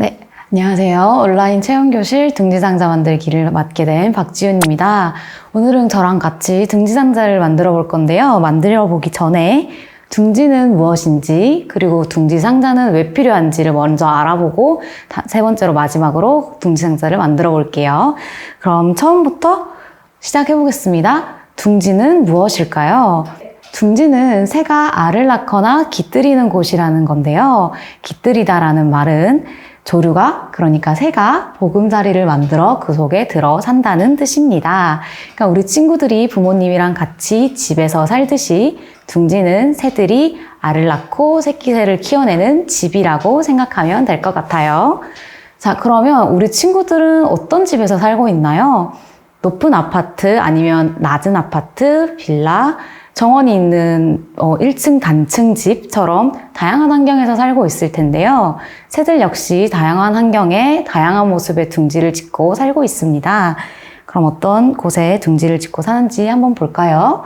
네, 안녕하세요. 온라인 체험교실 등지상자 만들기를 맡게 된 박지윤입니다. 오늘은 저랑 같이 등지상자를 만들어 볼 건데요. 만들어 보기 전에 둥지는 무엇인지, 그리고 둥지 상자는 왜 필요한지를 먼저 알아보고 다- 세 번째로 마지막으로 둥지 상자를 만들어 볼게요. 그럼 처음부터 시작해 보겠습니다. 둥지는 무엇일까요? 둥지는 새가 알을 낳거나 깃들이는 곳이라는 건데요. 깃들이다라는 말은 조류가 그러니까 새가 보금자리를 만들어 그 속에 들어 산다는 뜻입니다. 그러니까 우리 친구들이 부모님이랑 같이 집에서 살듯이 둥지는 새들이 알을 낳고 새끼새를 키워내는 집이라고 생각하면 될 것 같아요. 자, 그러면 우리 친구들은 어떤 집에서 살고 있나요? 높은 아파트 아니면 낮은 아파트, 빌라, 정원이 있는 어, 1층 단층 집처럼 다양한 환경에서 살고 있을 텐데요. 새들 역시 다양한 환경에 다양한 모습의 둥지를 짓고 살고 있습니다. 그럼 어떤 곳에 둥지를 짓고 사는지 한번 볼까요?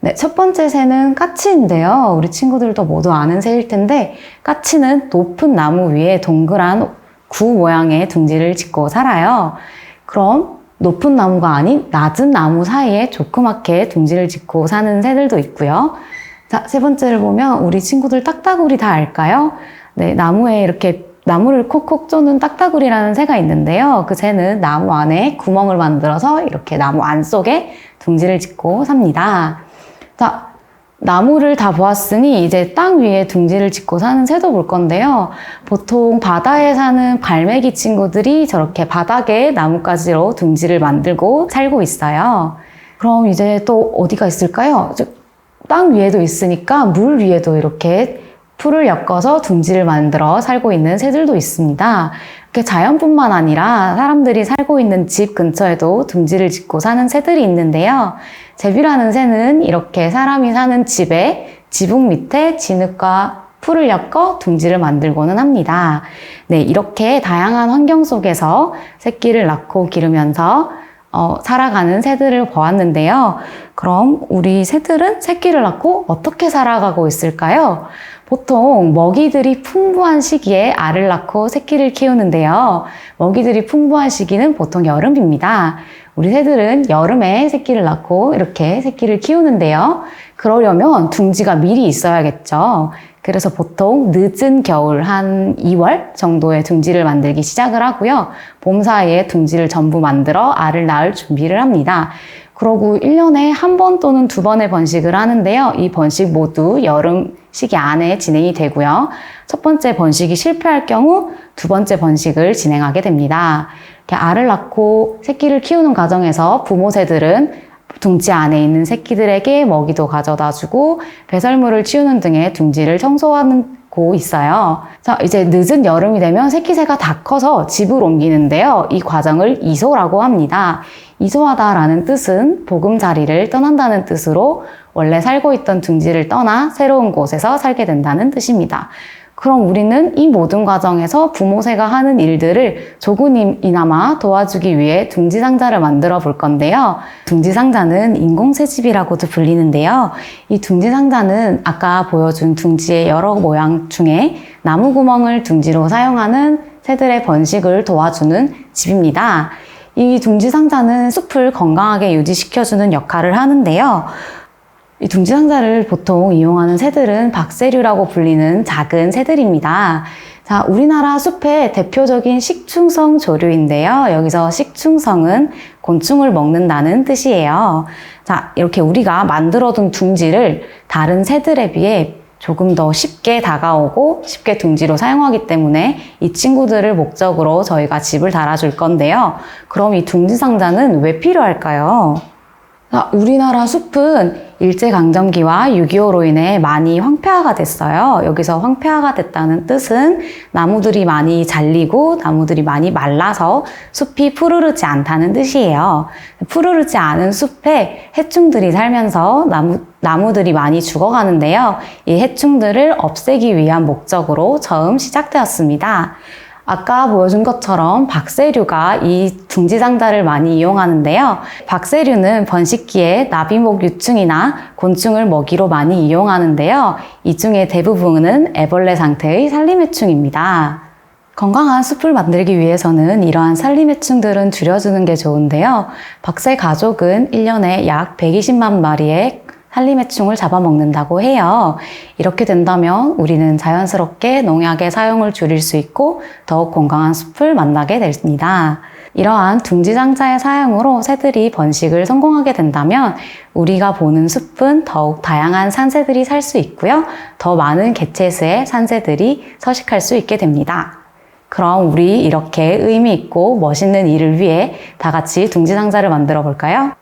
네, 첫 번째 새는 까치인데요. 우리 친구들도 모두 아는 새일 텐데, 까치는 높은 나무 위에 동그란 구 모양의 둥지를 짓고 살아요. 그럼 높은 나무가 아닌 낮은 나무 사이에 조그맣게 둥지를 짓고 사는 새들도 있고요. 자, 세 번째를 보면 우리 친구들 딱따구리 다 알까요? 네, 나무에 이렇게 나무를 콕콕 쪼는 딱따구리라는 새가 있는데요. 그 새는 나무 안에 구멍을 만들어서 이렇게 나무 안 속에 둥지를 짓고 삽니다. 자, 나무를 다 보았으니 이제 땅 위에 둥지를 짓고 사는 새도 볼 건데요. 보통 바다에 사는 갈매기 친구들이 저렇게 바닥에 나뭇가지로 둥지를 만들고 살고 있어요. 그럼 이제 또 어디가 있을까요? 저- 땅 위에도 있으니까 물 위에도 이렇게 풀을 엮어서 둥지를 만들어 살고 있는 새들도 있습니다. 이렇게 자연뿐만 아니라 사람들이 살고 있는 집 근처에도 둥지를 짓고 사는 새들이 있는데요. 제비라는 새는 이렇게 사람이 사는 집에 지붕 밑에 진흙과 풀을 엮어 둥지를 만들고는 합니다. 네, 이렇게 다양한 환경 속에서 새끼를 낳고 기르면서 어, 살아가는 새들을 보았는데요. 그럼 우리 새들은 새끼를 낳고 어떻게 살아가고 있을까요? 보통 먹이들이 풍부한 시기에 알을 낳고 새끼를 키우는데요. 먹이들이 풍부한 시기는 보통 여름입니다. 우리 새들은 여름에 새끼를 낳고 이렇게 새끼를 키우는데요. 그러려면 둥지가 미리 있어야겠죠. 그래서 보통 늦은 겨울 한 2월 정도에 둥지를 만들기 시작을 하고요. 봄 사이에 둥지를 전부 만들어 알을 낳을 준비를 합니다. 그러고 1년에 한 번 또는 두 번의 번식을 하는데요. 이 번식 모두 여름 시기 안에 진행이 되고요. 첫 번째 번식이 실패할 경우 두 번째 번식을 진행하게 됩니다. 이렇게 알을 낳고 새끼를 키우는 과정에서 부모 새들은 둥지 안에 있는 새끼들에게 먹이도 가져다 주고 배설물을 치우는 등의 둥지를 청소하는 고 있어요. 자, 이제 늦은 여름이 되면 새끼새가 다 커서 집을 옮기는데요. 이 과정을 이소라고 합니다. 이소하다라는 뜻은 보금자리를 떠난다는 뜻으로 원래 살고 있던 둥지를 떠나 새로운 곳에서 살게 된다는 뜻입니다. 그럼 우리는 이 모든 과정에서 부모새가 하는 일들을 조금이나마 도와주기 위해 둥지상자를 만들어 볼 건데요. 둥지상자는 인공새집이라고도 불리는데요. 이 둥지상자는 아까 보여준 둥지의 여러 모양 중에 나무 구멍을 둥지로 사용하는 새들의 번식을 도와주는 집입니다. 이 둥지상자는 숲을 건강하게 유지시켜주는 역할을 하는데요. 이 둥지상자를 보통 이용하는 새들은 박새류라고 불리는 작은 새들입니다. 자, 우리나라 숲의 대표적인 식충성 조류인데요. 여기서 식충성은 곤충을 먹는다는 뜻이에요. 자, 이렇게 우리가 만들어둔 둥지를 다른 새들에 비해 조금 더 쉽게 다가오고 쉽게 둥지로 사용하기 때문에 이 친구들을 목적으로 저희가 집을 달아줄 건데요. 그럼 이 둥지 상자는 왜 필요할까요? 자, 우리나라 숲은 일제강점기와 6.25로 인해 많이 황폐화가 됐어요. 여기서 황폐화가 됐다는 뜻은 나무들이 많이 잘리고 나무들이 많이 말라서 숲이 푸르르지 않다는 뜻이에요. 푸르르지 않은 숲에 해충들이 살면서 나무, 나무들이 많이 죽어가는데요. 이 해충들을 없애기 위한 목적으로 처음 시작되었습니다. 아까 보여준 것처럼 박새류가 이 둥지상자를 많이 이용하는데요. 박새류는 번식기에 나비목 유충이나 곤충을 먹이로 많이 이용하는데요. 이 중에 대부분은 애벌레 상태의 산림해충입니다. 건강한 숲을 만들기 위해서는 이러한 산림해충들은 줄여주는 게 좋은데요. 박새 가족은 1년에 약 120만 마리의 산림해충을 잡아먹는다고 해요. 이렇게 된다면 우리는 자연스럽게 농약의 사용을 줄일 수 있고 더욱 건강한 숲을 만나게 됩니다. 이러한 둥지장자의 사용으로 새들이 번식을 성공하게 된다면 우리가 보는 숲은 더욱 다양한 산새들이 살 수 있고요. 더 많은 개체수의 산새들이 서식할 수 있게 됩니다. 그럼 우리 이렇게 의미 있고 멋있는 일을 위해 다 같이 둥지상자를 만들어 볼까요?